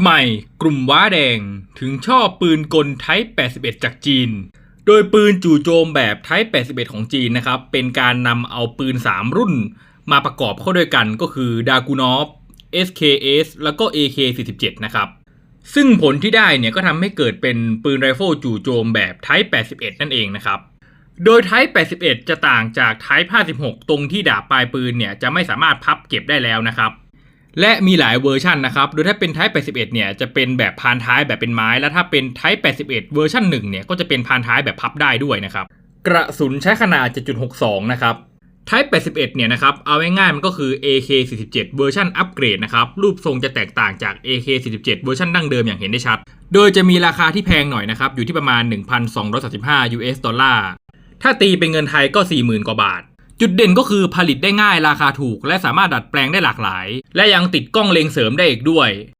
ทำไมกลุ่มว้าแดงถึงชอบปืนกลไทป์81 จากจีน โดยปืนจู่โจมแบบไทป์81 ของจีนนะครับ เป็นการนำเอาปืน 3 รุ่นมาประกอบเข้าด้วยกันก็คือดากูนอฟ SKS แล้วก็ AK47 นะครับ ซึ่งผลที่ได้เนี่ยก็ทำให้เกิดเป็นปืนไรเฟิลจู่โจมแบบไทป์81 นั่นเองนะครับ โดย Type 81 จะต่างจาก Type 56 ตรงที่ดาบปลายปืนเนี่ยจะไม่สามารถพับเก็บได้แล้วนะครับ และมีหลายเวอร์ชันนะครับ โดยถ้าเป็น Type 81 เนี่ย จะเป็นแบบพานท้ายแบบเป็นไม้ และถ้าเป็น Type 81 เวอร์ชัน1 เนี่ย ก็จะเป็นพานท้ายแบบพับได้ด้วยนะครับ กระสุนใช้ขนาด 7.62 นะครับ Type 81 เนี่ยนะครับ เอาง่ายๆมันก็คือ AK47 เวอร์ชันอัปเกรดนะครับ รูปทรงจะแตกต่างจาก AK47 เวอร์ชันดั้งเดิมอย่างเห็นได้ชัด โดยจะมีราคาที่แพงหน่อยนะครับ อยู่ที่ประมาณ 1,235 US ดอลลาร์ ถ้าตีเป็นเงินไทยก็ 40,000 กว่าบาท จุดเด่นก็คือผลิตได้ง่ายราคาถูก และสามารถดัดแปลงได้หลากหลาย และยังติดกล้องเลงเสริมได้อีกด้วย